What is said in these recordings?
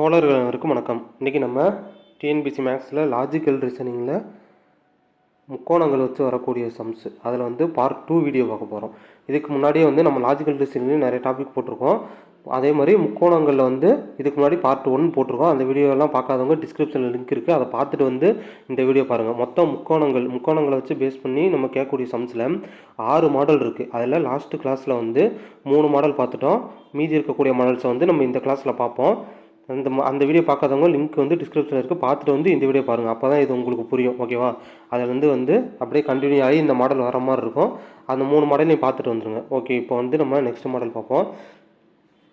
தோழர்களுக்கும் வணக்கம். இன்றைக்கி நம்ம டிஎன்பிசி மேக்ஸில் லாஜிக்கல் ரீசனிங்கில் முக்கோணங்கள் வச்சு வரக்கூடிய சம்ஸ் அதில் வந்து பார்ட் டூ வீடியோ பார்க்க போகிறோம் இதுக்கு முன்னாடியே வந்து நம்ம லாஜிக்கல் ரீசனிங்லேயும் நிறைய டாபிக் போட்டிருக்கோம். அதே மாதிரி முக்கோணங்களில் வந்து இதுக்கு முன்னாடி பார்ட் ஒன் போட்டிருக்கோம். அந்த வீடியோலாம் பார்க்காதவங்க டிஸ்கிரிப்ஷனில் லிங்க் இருக்குது அதை பார்த்துட்டு வந்து இந்த வீடியோ பாருங்கள் மொத்தம் முக்கோணங்கள் முக்கோணங்களை வச்சு பேஸ் பண்ணி நம்ம கேட்கக்கூடிய சம்ஸில் ஆறு மாடல் இருக்குது அதில் லாஸ்ட்டு கிளாஸில் வந்து மூணு மாடல் பார்த்துட்டோம். மீதி இருக்கக்கூடிய மாடல்ஸை வந்து நம்ம இந்த கிளாஸில் பார்ப்போம். அந்த ம- அந்த வீடியோ பார்க்காதவங்க லிங்க் வந்து டிஸ்கிரிப்ஷனில் இருக்குது பார்த்துட்டு வந்து இந்த வீடியோ பாருங்கள் அப்போ தான் இது உங்களுக்கு புரியும். ஓகேவா அதில் வந்து வந்து அப்படியே கண்டினியூ ஆகி இந்த மாடல் வர மாதிரி இருக்கும். அந்த மூணு மாடலையும் பார்த்துட்டு வந்துருங்க. ஓகே இப்போ வந்து நம்ம நெக்ஸ்ட் மாடல் பார்ப்போம்.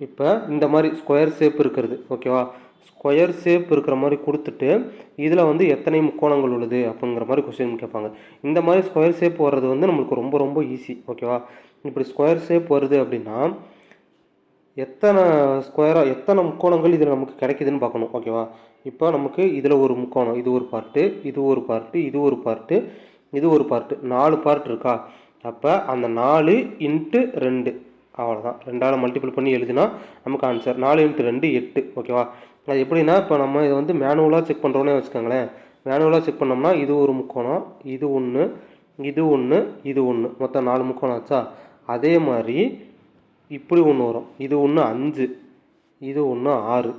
இப்போ இந்த மாதிரி ஸ்கொயர் ஷேப் இருக்கிறது. ஓகேவா ஸ்கொயர் ஷேப் இருக்கிற மாதிரி கொடுத்துட்டு இதில் வந்து எத்தனை முக்கோணங்கள் உள்ளது அப்படிங்கிற மாதிரி கொஸ்டின் கேட்பாங்க. இந்த மாதிரி ஸ்கொயர் ஷேப் வர்றது வந்து நம்மளுக்கு ரொம்ப ரொம்ப ஈஸி ஓகேவா இப்படி ஸ்கொயர் ஷேப் வருது அப்படின்னா எத்தனை ஸ்கொயராக எத்தனை முக்கோணங்கள் இதில் நமக்கு கிடைக்குதுன்னு பார்க்கணும் ஓகேவா இப்போ நமக்கு இதில் ஒரு முக்கோணம் இது ஒரு பார்ட்டு இது ஒரு பார்ட்டு இது ஒரு பார்ட்டு இது ஒரு பார்ட்டு நாலு பார்ட் இருக்கா? அப்போ அந்த நாலு இன்ட்டு ரெண்டு அவ்வளோதான் ரெண்டால் மல்டிபிள் பண்ணி எழுதினா நமக்கு ஆன்சர் நாலு இன்ட்டு ரெண்டு எட்டு ஓகேவா அது எப்படின்னா இப்போ நம்ம இதை வந்து மேனுவலாக செக் பண்ணுறோன்னே வச்சுக்கோங்களேன். மேனுவலாக செக் பண்ணோம்னா இது ஒரு முக்கோணம் இது ஒன்று இது ஒன்று இது ஒன்று மொத்தம் நாலு முக்கோணம் ஆச்சா? அதே மாதிரி இப்படி ஒன்று வரும். இது ஒன்று அஞ்சு இது ஒன்று ஆறு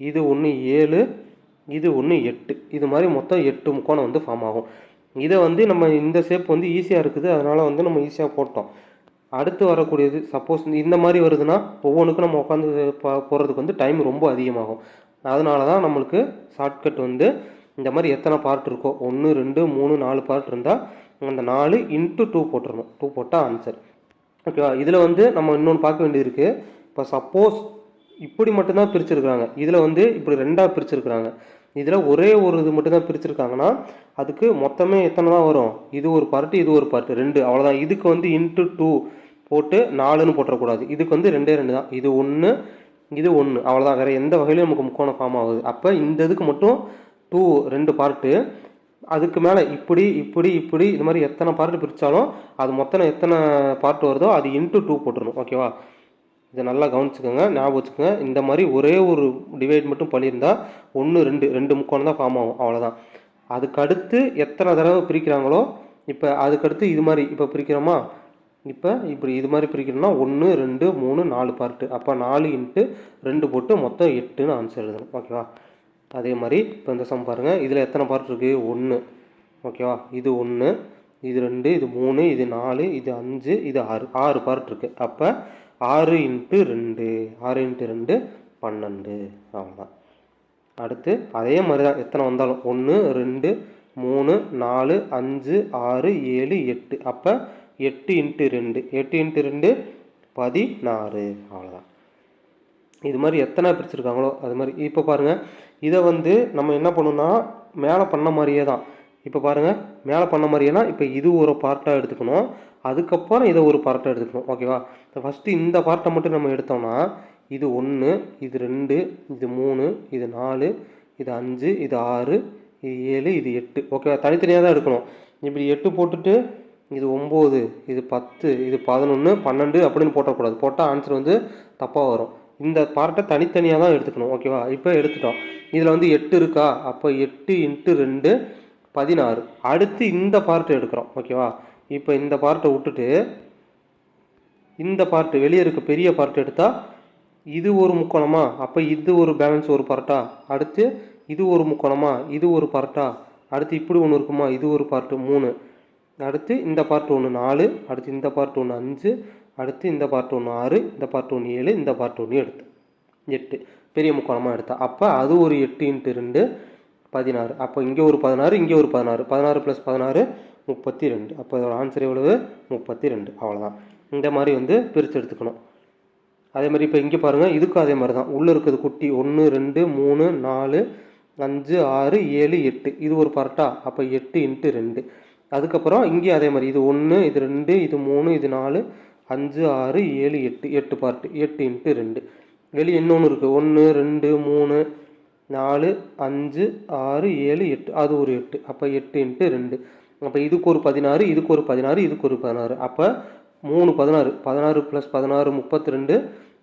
இது ஒன்று ஏழு இது ஒன்று எட்டு. இது மாதிரி மொத்தம் எட்டு முக்கோணம் வந்து ஃபார்ம் ஆகும். இதை வந்து நம்ம இந்த ஷேப் வந்து ஈஸியாக இருக்குது. அதனால் வந்து நம்ம ஈஸியாக போட்டோம். அடுத்து வரக்கூடியது சப்போஸ் இந்த மாதிரி வருதுன்னா ஒவ்வொன்றுக்கும் நம்ம உட்காந்து போகிறதுக்கு வந்து டைம் ரொம்ப அதிகமாகும். அதனால தான் நம்மளுக்கு ஷார்ட்கட் வந்து இந்த மாதிரி எத்தனை பார்ட் இருக்கோ ஒன்று ரெண்டு மூணு நாலு பார்ட் இருந்தால் அந்த நாலு இன்ட்டு டூ போட்டுடணும் டூ போட்டால் ஆன்சர் ஓகேவா இதில் வந்து நம்ம இன்னொன்று பார்க்க வேண்டியது இருக்குது இப்போ சப்போஸ் இப்படி மட்டும்தான் பிரிச்சிருக்கிறாங்க. இதில் வந்து இப்படி ரெண்டாக பிரிச்சிருக்கிறாங்க. இதில் ஒரே ஒரு இது மட்டும்தான் பிரிச்சிருக்காங்கன்னா அதுக்கு மொத்தமே எத்தனை தான் வரும்? இது ஒரு பார்ட்டு இது ஒரு பார்ட்டு ரெண்டு. அவ்வளோதான் இதுக்கு வந்து இன்ட்டு டூ போட்டு நாலுன்னு போட்டுறக்கூடாது. இதுக்கு வந்து ரெண்டே ரெண்டு தான் இது ஒன்று இது ஒன்று அவ்வளோதான் வேறு எந்த வகையிலும் நமக்கு முக்கோணம் ஃபார்ம் ஆகுது. அப்போ இந்த இதுக்கு மட்டும் டூ ரெண்டு பார்ட்டு அதுக்கு மேலே இப்படி இப்படி இப்படி இது மாதிரி எத்தனை பார்ட்டு பிரித்தாலும் அது மொத்தம் எத்தனை பார்ட் வருதோ அது இன்ட்டு டூ போட்டுடணும் ஓகேவா இதை நல்லா கவனிச்சுக்கோங்க ஞாபகம் வச்சுக்கோங்க. இந்த மாதிரி ஒரே ஒரு டிவைட் மட்டும் பண்ணியிருந்தா ஒன்று ரெண்டு ரெண்டு முக்கோணம் தான் ஃபார்ம் ஆகும். அவ்வளோதான் அதுக்கடுத்து எத்தனை தடவை பிரிக்கிறாங்களோ இப்போ அதுக்கடுத்து இது மாதிரி இப்போ பிரிக்கிறோமா? இப்போ இப்படி இது மாதிரி பிரிக்கணும்னா ஒன்று ரெண்டு மூணு நாலு பார்ட்டு அப்போ நாலு இன்ட்டு ரெண்டு போட்டு மொத்தம் எட்டுன்னு ஆன்சர் எழுதணும். ஓகேவா அதே மாதிரி இப்போ இந்த சம் பாருங்கள் இதில் எத்தனை பார்ட் இருக்குது ஒன்று ஓகேவா இது ஒன்று இது ரெண்டு இது மூணு இது நாலு இது அஞ்சு இது ஆறு ஆறு பார்ட் இருக்குது அப்போ ஆறு இன்ட்டு ரெண்டு. ஆறு இன்ட்டு ரெண்டு பன்னெண்டு. அவ்வளோதான் அடுத்து அதே மாதிரி தான் எத்தனை வந்தாலும்? ஒன்று ரெண்டு மூணு நாலு அஞ்சு ஆறு ஏழு எட்டு. அப்போ எட்டு இன்ட்டு ரெண்டு. எட்டு இன்ட்டு ரெண்டு பதினாறு. அவ்வளோதான் இது மாதிரி எத்தனை பிரிச்சிருக்காங்களோ அது மாதிரி. இப்போ பாருங்கள் இதை வந்து நம்ம என்ன பண்ணணும்னா மேலே பண்ண மாதிரியே தான். இப்போ பாருங்கள் மேலே பண்ண மாதிரியேனா இப்போ இது ஒரு பார்ட்டாக எடுத்துக்கணும். அதுக்கப்புறம் இதை ஒரு பார்ட்டாக எடுத்துக்கணும். ஓகேவா இப்போ ஃபஸ்ட்டு இந்த பார்ட்டை மட்டும் நம்ம எடுத்தோம்னா இது ஒன்று இது ரெண்டு இது மூணு இது நாலு இது அஞ்சு இது ஆறு இது ஏழு இது எட்டு. ஓகேவா தனித்தனியாக தான் எடுக்கணும். இப்படி எட்டு போட்டுட்டு இது ஒம்பது இது பத்து இது பதினொன்று பன்னெண்டு அப்படின்னு போட்டக்கூடாது. போட்டால் ஆன்சர் வந்து தப்பாக வரும். இந்த பார்ட்டை தனித்தனியாக தான் எடுத்துக்கணும் ஓகேவா இப்போ எடுத்துட்டோம். இதில் வந்து எட்டு இருக்கா? அப்போ எட்டு இன்ட்டு ரெண்டு பதினாறு. அடுத்து இந்த பார்ட் எடுக்கிறோம் ஓகேவா இப்போ இந்த பார்ட்டை விட்டுட்டு இந்த பார்ட்டு வெளியே இருக்க பெரிய பார்ட் எடுத்தால் இது ஒரு முக்கோணமா? அப்போ இது ஒரு பேலன்ஸ் ஒரு பார்ட்டா அடுத்து இது ஒரு முக்கோணமா? இது ஒரு பார்ட்டா அடுத்து இப்படி ஒன்று இருக்குமா? இது ஒரு பார்ட்டு மூணு. அடுத்து இந்த பார்ட் ஒன்று நாலு அடுத்து இந்த பார்ட் ஒன்று அஞ்சு அடுத்து இந்த பார்ட் ஒன்று ஆறு இந்த பார்ட் ஒன்று ஏழு இந்த பார்ட் ஒன்று எடுத்து எட்டு. பெரிய முக்கோணமாக எடுத்தா. அப்போ அது ஒரு எட்டு இன்ட்டு ரெண்டு பதினாறு. அப்போ இங்கே ஒரு பதினாறு இங்கே ஒரு பதினாறு. பதினாறு ப்ளஸ் பதினாறு முப்பத்தி ரெண்டு அப்போ இதோட ஆன்சர் எவ்வளவு? முப்பத்தி ரெண்டு அவ்வளோதான் இந்த மாதிரி வந்து பிரித்து எடுத்துக்கணும். அதே மாதிரி இப்போ இங்கே பாருங்கள் இதுக்கும் அதே மாதிரி தான் உள்ளே இருக்கிறது குட்டி ஒன்று ரெண்டு மூணு நாலு அஞ்சு ஆறு ஏழு எட்டு. இது ஒரு பார்ட்டா அப்போ எட்டு இன்ட்டு ரெண்டு. அதுக்கப்புறம் இங்கேயும் அதே மாதிரி. இது ஒன்று இது ரெண்டு இது மூணு இது நாலு அஞ்சு ஆறு ஏழு எட்டு எட்டு பார்ட்டு எட்டு இன்ட்டு ரெண்டு. வெளியே இன்னொன்று இருக்குது ஒன்று ரெண்டு மூணு நாலு அஞ்சு ஆறு ஏழு எட்டு. அது ஒரு எட்டு. அப்போ எட்டு இன்ட்டு ரெண்டு. அப்போ இதுக்கு ஒரு பதினாறு இதுக்கு ஒரு பதினாறு இதுக்கு ஒரு பதினாறு. அப்போ மூணு பதினாறு. பதினாறு ப்ளஸ் பதினாறு முப்பத்தி ரெண்டு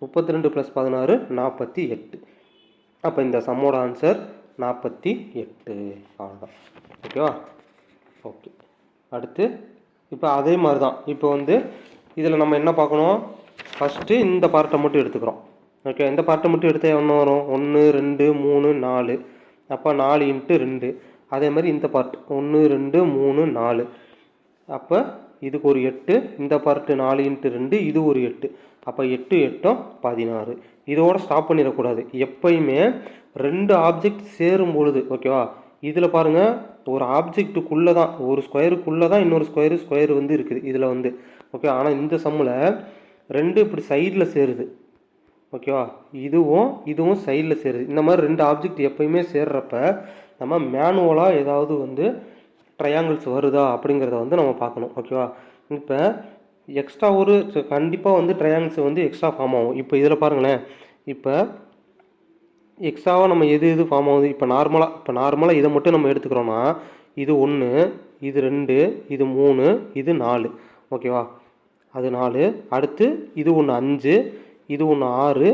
முப்பத்தி ரெண்டு ப்ளஸ் பதினாறு நாற்பத்தி எட்டு. அப்போ இந்த சம்மோட ஆன்சர் நாற்பத்தி எட்டு. அவ்வளோதான் ஓகேவா ஓகே அடுத்து இப்போ அதே மாதிரி தான் இப்போ வந்து இதில் நம்ம என்ன பார்க்கணும்? ஃபஸ்ட்டு இந்த பார்ட்டை மட்டும் எடுத்துக்கிறோம். ஓகே இந்த பார்ட்டை மட்டும் எடுத்தால் என்ன வரும்? ஒன்று ரெண்டு மூணு நாலு. அப்போ நாலு இன்ட்டு ரெண்டு. அதே மாதிரி இந்த பார்ட் ஒன்று ரெண்டு மூணு நாலு. அப்போ இதுக்கு ஒரு எட்டு இந்த பார்ட்டு நாலு இன்ட்டு ரெண்டு இது ஒரு எட்டு. அப்போ எட்டு எட்டும் பதினாறு. இதோட ஸ்டாப் பண்ணிடக்கூடாது. எப்பயுமே ரெண்டு ஆப்ஜெக்ட் சேரும் பொழுது ஓகேவா இதில் பாருங்கள் ஒரு ஆப்ஜெக்ட்டுக்குள்ளே தான் ஒரு ஸ்கொயருக்குள்ளே தான் இன்னொரு ஸ்கொயரு ஸ்கொயர் வந்து இருக்குது இதில் வந்து. ஓகே ஆனால் இந்த சம்மில் ரெண்டு இப்படி சைடில் சேருது. ஓகேவா இதுவும் இதுவும் சைடில் சேருது. இந்த மாதிரி ரெண்டு ஆப்ஜெக்ட் எப்பயுமே சேர்றப்ப நம்ம மேனுவலாக ஏதாவது வந்து ட்ரையாங்கிள்ஸ் வருதா அப்படிங்கிறத வந்து நம்ம பார்க்கணும். ஓகேவா இப்போ எக்ஸ்ட்ரா ஒரு கண்டிப்பாக வந்து ட்ரையாங்கிள்ஸ் வந்து எக்ஸ்ட்ரா ஃபார்ம் ஆகும். இப்போ இதில் பாருங்களேன். இப்போ எக்ஸ்ட்ராவாக நம்ம எது எது ஃபார்ம் ஆகுது? இப்போ நார்மலாக இப்போ நார்மலாக இதை மட்டும் நம்ம எடுத்துக்கிறோன்னா இது ஒன்று இது ரெண்டு இது மூணு இது நாலு. ஓகேவா அது நாலு. அடுத்து இது ஒன்று அஞ்சு இது ஒன்று ஆறு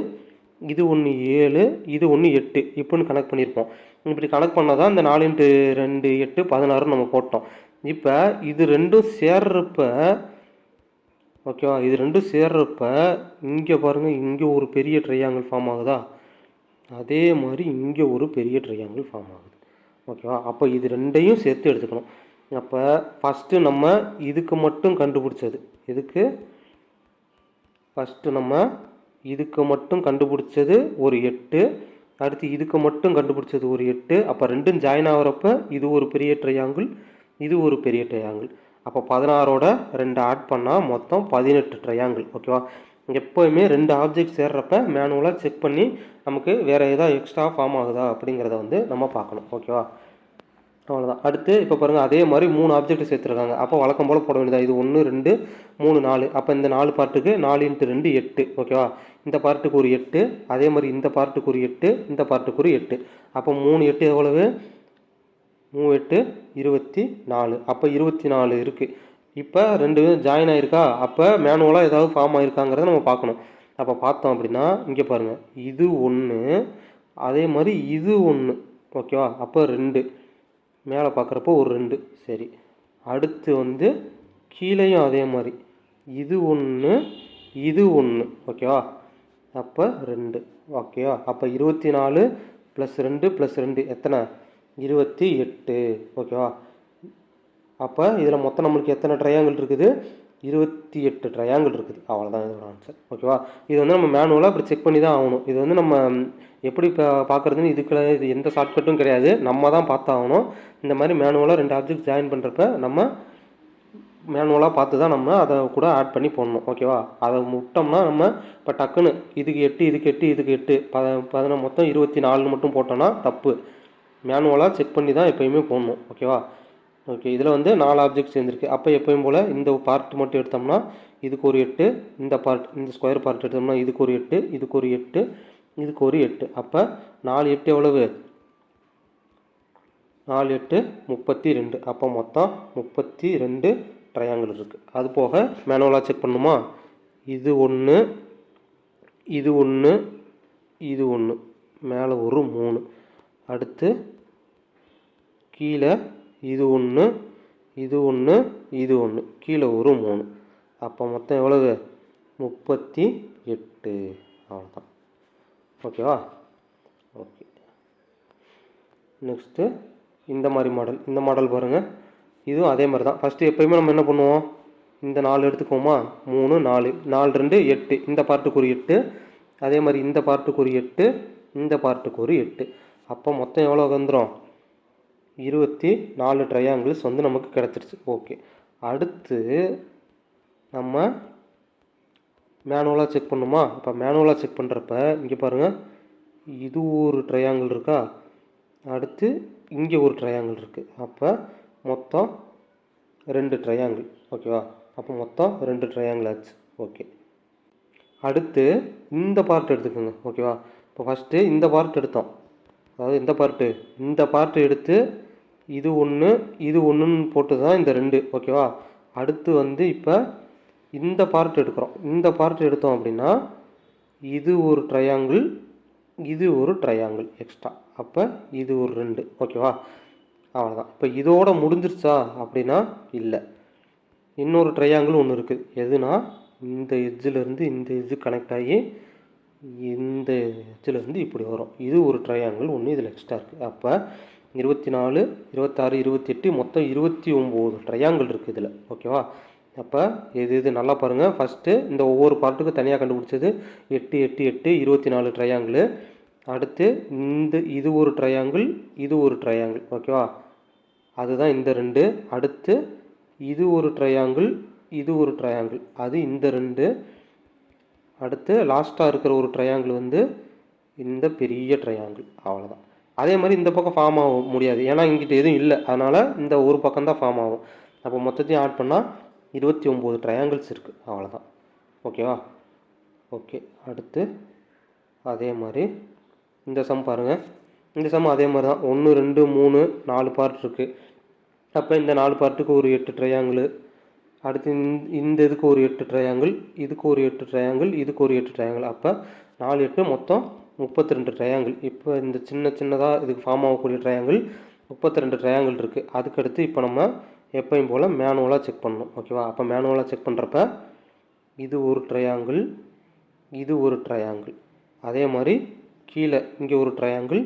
இது ஒன்று ஏழு இது ஒன்று எட்டு. இப்படின்னு கணக்கு பண்ணியிருப்போம். இப்படி கணக்கு பண்ணால் தான் இந்த நாலு இன்ட்டு ரெண்டு எட்டு பதினாறுன்னு நம்ம போட்டோம். இப்போ இது ரெண்டும் சேர்றப்ப ஓகேவா இது ரெண்டும் சேர்றப்ப இங்கே பாருங்கள் இங்கே ஒரு பெரிய ட்ரையாங்கிள் ஃபார்ம் ஆகுதா? அதே மாதிரி இங்கே ஒரு பெரிய ட்ரையாங்கிள் ஃபார்ம் ஆகுது. ஓகேவா அப்போ இது ரெண்டையும் சேர்த்து எடுத்துக்கணும். அப்போ ஃபஸ்ட்டு நம்ம இதுக்கு மட்டும் கண்டுபிடிச்சது. இதுக்கு ஃபஸ்ட்டு நம்ம இதுக்கு மட்டும் கண்டுபிடிச்சது ஒரு எட்டு. அடுத்து இதுக்கு மட்டும் கண்டுபிடிச்சது ஒரு எட்டு. அப்போ ரெண்டும் ஜாயின் ஆகிறப்ப இது ஒரு பெரிய ட்ரையாங்கிள் இது ஒரு பெரிய ட்ரையாங்கிள் அப்போ பதினாறோட ரெண்டு ஆட் பண்ணால் மொத்தம் பதினெட்டு ட்ரையாங்கிள் ஓகேவா எப்போயுமே ரெண்டு ஆப்ஜெக்ட் சேர்றப்ப மேனுவலாக செக் பண்ணி நமக்கு வேறு ஏதாவது எக்ஸ்ட்ரா ஃபார்ம் ஆகுதா அப்படிங்கிறத வந்து நம்ம பார்க்கணும். ஓகேவா அவ்வளோதான் அடுத்து இப்போ பாருங்கள் அதே மாதிரி மூணு ஆப்ஜெக்ட் சேர்த்துருக்காங்க. அப்போ வழக்கம் போல் போட வேண்டியதா? இது ஒன்று ரெண்டு மூணு நாலு. அப்போ இந்த நாலு பார்ட்டுக்கு நாலு இன்ட்டு ரெண்டு எட்டு. ஓகேவா இந்த பார்ட்டுக்கு ஒரு எட்டு அதே மாதிரி இந்த பார்ட்டுக்கு ஒரு எட்டு இந்த பார்ட்டுக்கு ஒரு எட்டு. அப்போ மூணு எட்டு எவ்வளவு? மூணு எட்டு இருபத்தி நாலு. அப்போ இருபத்தி நாலு இருக்குது இப்போ ரெண்டு ஜாயின் ஆகிருக்கா அப்போ மேனுவலாக ஏதாவது ஃபார்ம் ஆகிருக்காங்கிறத நம்ம பார்க்கணும். அப்போ பார்த்தோம் அப்படின்னா இங்கே பாருங்கள் இது ஒன்று அதே மாதிரி இது ஒன்று ஓகேவா அப்போ ரெண்டு. மேலே பார்க்குறப்போ ஒரு ரெண்டு. சரி. அடுத்து வந்து கீழேயும் அதே மாதிரி. இது ஒன்று இது ஒன்று ஓகேவா அப்போ ரெண்டு. ஓகேவா அப்போ இருபத்தி நாலு ப்ளஸ் ரெண்டு ப்ளஸ் ரெண்டு எத்தனை? இருபத்தி எட்டு. ஓகேவா அப்போ இதில் மொத்தம் நம்மளுக்கு எத்தனை ட்ரையாங்கிள் இருக்குது? இருபத்தி எட்டு ட்ரையாங்கிள் இருக்குது. அவ்வளோதான் இதோட ஆன்சர் ஓகேவா இது வந்து நம்ம மேனுவலாக இப்படி செக் பண்ணி தான் ஆகணும். இது வந்து நம்ம எப்படி இப்போ பார்க்குறதுன்னு இதுக்கு இது எந்த ஷார்ட்கட்டும் கிடையாது. நம்ம தான் பார்த்தாகணும் இந்த மாதிரி மேனுவலாக ரெண்டு ஆப்ஜெக்ட் ஜாயின் பண்ணுறப்ப நம்ம மேனுவலாக பார்த்து தான் நம்ம அதை கூட ஆட் பண்ணி போடணும். ஓகேவா அதை விட்டோம்னா நம்ம இப்போ டக்குன்னு இதுக்கு எட்டு இதுக்கு எட்டு இதுக்கு எட்டு பத பதின மொத்தம் இருபத்தி நாலுன்னு மட்டும் போட்டோன்னா தப்பு. மேனுவலாக செக் பண்ணி தான் எப்போயுமே போடணும். ஓகேவா ஓகே இதில் வந்து நாலு ஆப்ஜெக்ட் சேர்ந்துருக்கு. அப்போ எப்பயும் போல் இந்த பார்ட் மட்டும் எடுத்தோம்னா இதுக்கு ஒரு எட்டு இந்த பார்ட் இந்த ஸ்கொயர் பார்ட் எடுத்தோம்னா இதுக்கு ஒரு எட்டு இதுக்கு ஒரு எட்டு இதுக்கு ஒரு எட்டு. அப்போ நாலு எட்டு எவ்வளவு? நாலு எட்டு முப்பத்தி ரெண்டு. அப்போ மொத்தம் முப்பத்தி ரெண்டு ட்ரையாங்கிள் இருக்குது அது போக மேனுவலாக செக் பண்ணுமா? இது ஒன்று இது ஒன்று இது ஒன்று மேலே ஒரு மூணு. அடுத்து கீழே இது ஒன்று இது ஒன்று இது ஒன்று கீழே ஒரு மூணு. அப்போ மொத்தம் எவ்வளவு? முப்பத்தி எட்டு. அவ்வளோதான் ஓகேவா ஓகே நெக்ஸ்ட்டு இந்த மாதிரி மாடல் இந்த மாடல் பாருங்கள் இதுவும் அதே மாதிரி தான் ஃபஸ்ட்டு எப்போயுமே நம்ம என்ன பண்ணுவோம்? இந்த நாலு எடுத்துக்குவோமா? மூணு நாலு. நாலு ரெண்டு எட்டு. இந்த பார்ட்டுக்கு ஒரு எட்டு. அதே மாதிரி இந்த பார்ட்டுக்கு ஒரு எட்டு. இந்த பார்ட்டுக்கு ஒரு எட்டு. அப்போ மொத்தம் எவ்வளோ வந்துடும் இருபத்தி நாலு ட்ரையாங்கிள்ஸ் வந்து நமக்கு கிடச்சிருச்சு. ஓகே அடுத்து நம்ம மேனுவலாக செக் பண்ணுமா? இப்போ மேனுவலாக செக் பண்ணுறப்ப இங்கே பாருங்கள் இது ஒரு ட்ரையாங்கிள் இருக்கா? அடுத்து இங்கே ஒரு ட்ரையாங்கிள் இருக்குது அப்போ மொத்தம் ரெண்டு ட்ரையாங்கிள் ஓகேவா அப்போ மொத்தம் ரெண்டு ட்ரையாங்கிள் ஆச்சு. ஓகே அடுத்து இந்த பார்ட் எடுத்துக்கோங்க. ஓகேவா இப்போ ஃபஸ்ட்டு இந்த பார்ட் எடுத்தோம். அதாவது இந்த பார்ட்டு இந்த பார்ட் எடுத்து இது ஒன்று இது ஒன்றுன்னு போட்டு தான் இந்த ரெண்டு ஓகேவா அடுத்து வந்து இப்போ இந்த பார்ட் எடுக்கிறோம். இந்த பார்ட் எடுத்தோம் அப்படின்னா இது ஒரு ட்ரையாங்கிள் இது ஒரு ட்ரையாங்கிள் எக்ஸ்ட்ரா அப்போ இது ஒரு ரெண்டு ஓகேவா அவ்வளோதான் இப்போ இதோட முடிஞ்சிருச்சா அப்படின்னா இல்லை. இன்னொரு ட்ரையாங்கிள் ஒன்று இருக்குது எதுனா இந்த எஜ்ஜிலேருந்து இந்த எஜ்ஜு கனெக்ட் ஆகி இந்த எஜ்ஜிலேருந்து இப்படி வரும். இது ஒரு ட்ரையாங்கிள் ஒன்று இதில் எக்ஸ்ட்ரா இருக்குது அப்போ இருபத்தி நாலு இருபத்தாறு இருபத்தெட்டு மொத்தம் இருபத்தி ஒம்பது ட்ரையாங்கிள் இருக்குது இதில். ஓகேவா அப்போ இது இது நல்லா பாருங்கள் ஃபஸ்ட்டு இந்த ஒவ்வொரு பார்ட்டுக்கும் தனியாக கண்டுபிடிச்சது எட்டு எட்டு எட்டு இருபத்தி நாலு ட்ரையாங்கிள் அடுத்து இந்த இது ஒரு ட்ரையாங்கிள் இது ஒரு ட்ரையாங்கிள் ஓகேவா அதுதான் இந்த ரெண்டு. அடுத்து இது ஒரு ட்ரையாங்கிள் இது ஒரு ட்ரையாங்கிள் அது இந்த ரெண்டு. அடுத்து லாஸ்ட்டாக இருக்கிற ஒரு ட்ரையாங்கிள் வந்து இந்த பெரிய ட்ரையாங்கிள் அவ்வளோதான் அதே மாதிரி இந்த பக்கம் ஃபார்ம் ஆக முடியாது. ஏன்னா இங்கிட்ட எதுவும் இல்லை. அதனால் இந்த ஒரு பக்கம் தான் ஃபார்ம் ஆகும். அப்போ மொத்தத்தையும் ஆட் பண்ணால் இருபத்தி ஒம்பது ட்ரையாங்கிள்ஸ் இருக்குது அவ்வளோதான் ஓகேவா ஓகே அடுத்து அதே மாதிரி இந்த சம் பாருங்கள் இந்த சம் அதே மாதிரி தான். ஒன்று ரெண்டு மூணு நாலு பார்ட் இருக்குது அப்போ இந்த நாலு பார்ட்டுக்கு ஒரு எட்டு ட்ரையாங்கிள் அடுத்து இந்த இந்த இதுக்கு ஒரு எட்டு ட்ரையாங்கிள் இதுக்கு ஒரு எட்டு ட்ரையாங்கிள் இதுக்கு ஒரு எட்டு ட்ரையாங்கிள் அப்போ நாலு எட்டு மொத்தம் முப்பத்தி ரெண்டு ட்ரையாங்கிள் இப்போ இந்த சின்ன சின்னதாக இதுக்கு ஃபார்ம் ஆகக்கூடிய ட்ரையாங்கிள் முப்பத்தி ரெண்டு ட்ரையாங்கிள் இருக்குது அதுக்கடுத்து இப்போ நம்ம எப்பயும் போல் மேனுவலாக செக் பண்ணணும். ஓகேவா அப்போ மேனுவலாக செக் பண்ணுறப்ப இது ஒரு ட்ரையாங்கிள் இது ஒரு ட்ரையாங்கிள் அதே மாதிரி கீழே இங்கே ஒரு ட்ரையாங்கிள்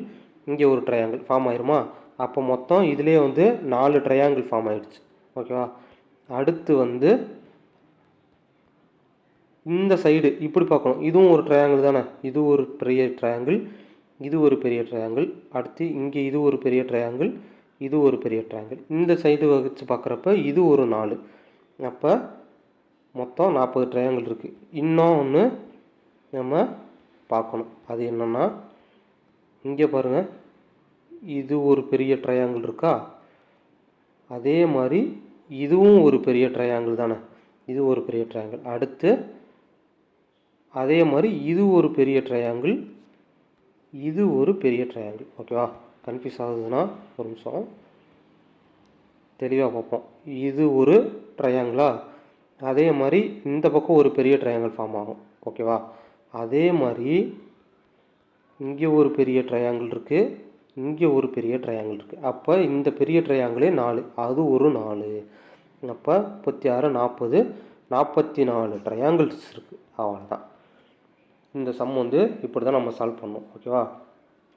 இங்கே ஒரு ட்ரையாங்கிள் ஃபார்ம் ஆயிருமா? அப்போ மொத்தம் இதிலே வந்து நாலு ட்ரையாங்கிள் ஃபார்ம் ஆயிடுச்சு. ஓகேவா அடுத்து வந்து இந்த சைடு இப்படி பார்க்கணும். இதுவும் ஒரு ட்ரையாங்கிள் தானே? இது ஒரு பெரிய ட்ரையாங்கிள் இது ஒரு பெரிய ட்ரையாங்கிள் அடுத்து இங்கே இது ஒரு பெரிய ட்ரையாங்கிள் இது ஒரு பெரிய ட்ரையாங்கிள் இந்த சைடு வச்சு பார்க்குறப்ப இது ஒரு நாலு. அப்போ மொத்தம் நாற்பது ட்ரையாங்கிள் இருக்குது இன்னும் ஒன்று நம்ம பார்க்கணும். அது என்னென்னா இங்கே பாருங்கள் இது ஒரு பெரிய ட்ரையாங்கிள் இருக்கா? அதே மாதிரி இதுவும் ஒரு பெரிய ட்ரையாங்கிள் தானே? இது ஒரு பெரிய ட்ரையாங்கிள் அடுத்து அதே மாதிரி இது ஒரு பெரிய ட்ரையாங்கிள் இது ஒரு பெரிய ட்ரையாங்கிள் ஓகேவா கன்ஃபியூஸ் ஆகுதுன்னா ஒரு நிமிஷம். தெளிவாக பார்ப்போம். இது ஒரு ட்ரையாங்கிளா அதே மாதிரி இந்த பக்கம் ஒரு பெரிய ட்ரையாங்கிள் ஃபார்ம் ஆகும். ஓகேவா அதே மாதிரி இங்கே ஒரு பெரிய ட்ரையாங்கிள் இருக்குது இங்கே ஒரு பெரிய ட்ரையாங்கிள் இருக்குது அப்போ இந்த பெரிய ட்ரையாங்கிளே நாலு அது ஒரு நாலு. அப்போ முப்பத்தி ஆறு நாற்பது நாற்பத்தி நாலு ட்ரையாங்கிள்ஸ் இருக்குது அவ்வளோதான் இந்த சம் வந்து இப்படி தான் நம்ம சால்வ் பண்ணோம் ஓகேவா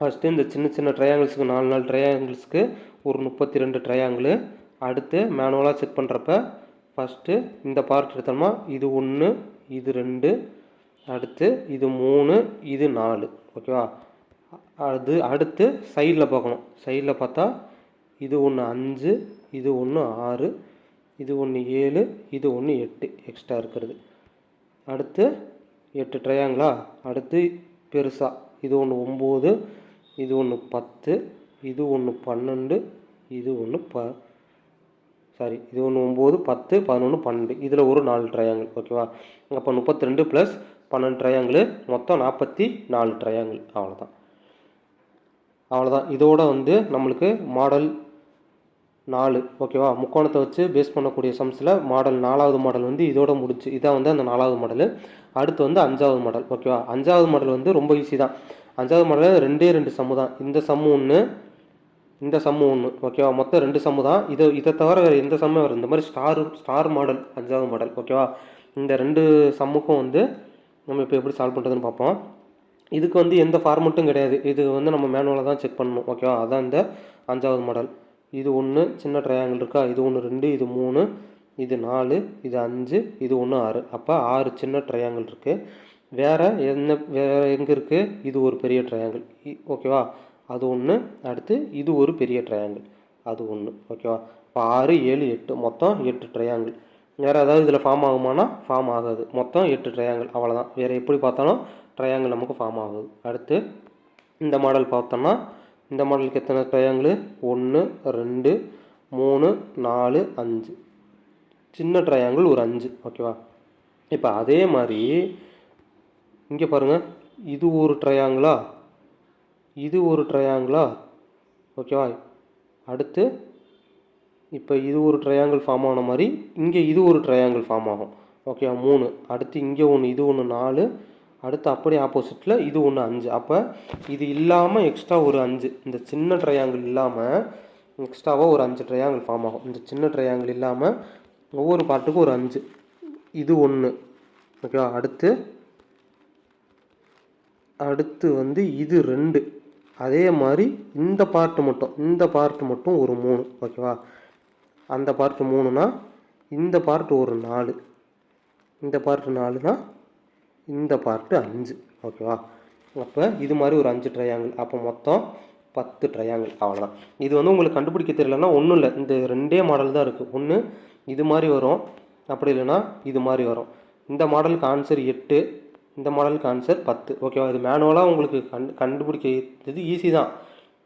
ஃபஸ்ட்டு இந்த சின்ன சின்ன ட்ரையாங்கிள்ஸுக்கு நாலு நாலு ட்ரையாங்கிள்ஸ்க்கு ஒரு முப்பத்தி ரெண்டு ட்ரையாங்கிள் அடுத்து மேனுவலாக செக் பண்ணுறப்ப ஃபஸ்ட்டு இந்த பார்ட் எடுத்தோம்னா இது ஒன்று இது ரெண்டு அடுத்து இது மூணு இது நாலு ஓகேவா அது அடுத்து சைடில் பார்க்கணும். சைடில் பார்த்தா இது ஒன்று அஞ்சு இது ஒன்று ஆறு இது ஒன்று ஏழு இது ஒன்று எட்டு எக்ஸ்ட்ரா இருக்கிறது. அடுத்து எட்டு ட்ரையாங்களா அடுத்து பெருசாக இது ஒன்று ஒம்பது இது ஒன்று பத்து இது ஒன்று பன்னெண்டு இது ஒன்று ப சாரி இது ஒன்று ஒம்பது பத்து பதினொன்று பன்னெண்டு. இதில் ஒரு நாலு ட்ரையாங்கிள் ஓகேவா அப்போ முப்பத்தி ரெண்டு ப்ளஸ் பன்னெண்டு ட்ரையாங்கிள் மொத்தம் நாற்பத்தி நாலு ட்ரையாங்கிள் அவ்வளோதான் அவ்வளோதான் இதோட வந்து நம்மளுக்கு மாடல் நாலு ஓகேவா? முக்கோணத்தை வச்சு பேஸ் பண்ணக்கூடிய சம்ஸில் மாடல் நாலாவது மாடல் வந்து இதோட முடிச்சு இதான் வந்து அந்த நாலாவது மாடல் அடுத்து வந்து அஞ்சாவது மாடல் ஓகேவா? அஞ்சாவது மாடல் வந்து ரொம்ப ஈஸி தான். அஞ்சாவது மாடல் ரெண்டே ரெண்டு சம்மு தான். இந்த சம்மு ஒன்று இந்த சம்மு ஒன்று ஓகேவா? மொத்தம் ரெண்டு சம்மு தான். இதை இதை தவிர வேறு எந்த சம்மே வரும் இந்த மாதிரி ஸ்டார் ஸ்டார் மாடல் அஞ்சாவது மாடல் ஓகேவா? இந்த ரெண்டு சம்முக்கும் வந்து நம்ம இப்போ எப்படி சால்வ் பண்ணுறதுன்னு பார்ப்போம். இதுக்கு வந்து எந்த ஃபார்மெட்டும் கிடையாது. இது வந்து நம்ம மேனுவலாக தான் செக் பண்ணணும் ஓகேவா? அதான் இந்த அஞ்சாவது மாடல் இது ஒன்று சின்ன ட்ரையாங்கிள் இருக்கா? இது ஒன்று ரெண்டு இது மூணு இது நாலு இது அஞ்சு இது ஒன்று ஆறு. அப்போ ஆறு சின்ன ட்ரையாங்கிள் இருக்குது வேறு என்ன வேறு எங்கே இருக்குது இது ஒரு பெரிய ட்ரையாங்கிள் ஓகேவா அது ஒன்று அடுத்து இது ஒரு பெரிய ட்ரையாங்கிள் அது ஒன்று ஓகேவா இப்போ ஆறு ஏழு எட்டு மொத்தம் எட்டு ட்ரையாங்கிள் வேறு ஏதாவது இதில் ஃபார்ம் ஆகுமானா ஃபார்ம் ஆகாது. மொத்தம் எட்டு ட்ரையாங்கிள் அவ்வளோதான் வேறு எப்படி பார்த்தாலும் ட்ரையாங்கிள் நமக்கு ஃபார்ம் ஆகுது. அடுத்து இந்த மாடல் பார்த்தோம்னா இந்த மாடலுக்கு எத்தனை ட்ரையாங்கிள் ஒன்று ரெண்டு மூணு நாலு அஞ்சு. சின்ன ட்ரையாங்கிள் ஒரு அஞ்சு ஓகேவா இப்போ அதே மாதிரி இங்கே பாருங்கள் இது ஒரு ட்ரையாங்கிளா இது ஒரு ட்ரையாங்கிளா ஓகேவா அடுத்து இப்போ இது ஒரு ட்ரையாங்கிள் ஃபார்ம் ஆன மாதிரி இங்கே இது ஒரு ட்ரையாங்கிள் ஃபார்ம் ஆகும் ஓகேவா மூணு. அடுத்து இங்கே ஒன்று இது ஒன்று நாலு. அடுத்து அப்படியே ஆப்போசிட்டில் இது ஒன்று அஞ்சு. அப்போ இது இல்லாமல் எக்ஸ்ட்ரா ஒரு அஞ்சு. இந்த சின்ன ட்ரையாங்கிள் இல்லாமல் எக்ஸ்ட்ராவாக ஒரு அஞ்சு ட்ரையாங்கிள் ஃபார்ம் ஆகும். இந்த சின்ன ட்ரையாங்கிள் இல்லாமல் ஒவ்வொரு பார்ட்டுக்கும் ஒரு அஞ்சு. இது ஒன்று ஓகேவா அடுத்து அடுத்து வந்து இது ரெண்டு. அதே மாதிரி இந்த பார்ட்டு மட்டும் இந்த பார்ட்டு மட்டும் ஒரு மூணு. ஓகேவா அந்த பார்ட்டு மூணுனா இந்த பார்ட் ஒரு நாலு. இந்த பார்ட் நாலுனா இந்த பார்ட்டு அஞ்சு. ஓகேவா அப்போ இது மாதிரி ஒரு அஞ்சு ட்ரையாங்கிள் அப்போ மொத்தம் பத்து ட்ரையாங்கிள் அவ்வளோதான் இது வந்து உங்களுக்கு கண்டுபிடிக்க தெரியலன்னா ஒன்றும் இல்லை. இந்த ரெண்டே மாடல் தான் இருக்குது ஒன்று இது மாதிரி வரும். அப்படி இல்லைன்னா இது மாதிரி வரும். இந்த மாடலுக்கு ஆன்சர் எட்டு. இந்த மாடலுக்கு ஆன்சர் பத்து. ஓகேவா இது மேனுவலாக உங்களுக்கு கண்டு கண்டுபிடிக்கிறது ஈஸி தான்.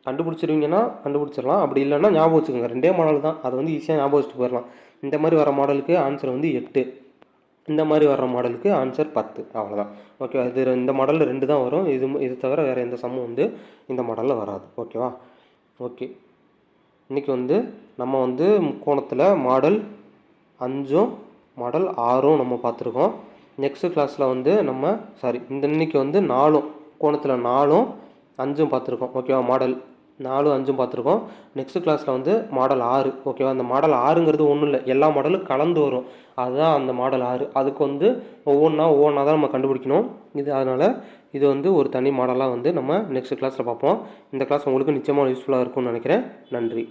கண்டுபிடிச்சிருவீங்கன்னா கண்டுபிடிச்சிடலாம். அப்படி இல்லைன்னா ஞாபகம் வச்சுக்கோங்க. ரெண்டே மாடல் தான். அதை வந்து ஈஸியாக ஞாபகம் வச்சுட்டு போயிடலாம். இந்த மாதிரி வர மாடலுக்கு ஆன்சர் வந்து எட்டு. இந்த மாதிரி வர்ற மாடலுக்கு ஆன்சர் பத்து. அவ்வளோதான் ஓகேவா இது இந்த மாடலில் ரெண்டு தான் வரும். இது இது தவிர வேறு எந்த சம்மும் வந்து இந்த மாடலில் வராது. ஓகேவா ஓகே இன்றைக்கி வந்து நம்ம வந்து முக்கோணத்தில் மாடல் அஞ்சும் மாடல் ஆறும் நம்ம பார்த்துருக்கோம். நெக்ஸ்ட் கிளாஸில் வந்து நம்ம சாரி இந்த இன்னைக்கு வந்து நாலும் கோணத்தில் நாலும் அஞ்சும் பார்த்துருக்கோம். ஓகேவா மாடல் நாலும் அஞ்சும் பார்த்துருக்கோம். நெக்ஸ்ட் கிளாஸில் வந்து மாடல் ஆறு ஓகேவா அந்த மாடல் ஆறுங்கிறது ஒன்றும் இல்லை. எல்லா மாடலும் கலந்து வரும். அதுதான் அந்த மாடல் ஆறு. அதுக்கு வந்து ஒவ்வொன்றா ஒவ்வொன்றா தான் நம்ம கண்டுபிடிக்கணும். இது அதனால் இது வந்து ஒரு தனி மாடலாக வந்து நம்ம நெக்ஸ்ட் கிளாஸில் பார்ப்போம். இந்த கிளாஸ் உங்களுக்கு நிச்சயமாக யூஸ்ஃபுல்லாக இருக்கும்னு நினைக்கிறேன். நன்றி.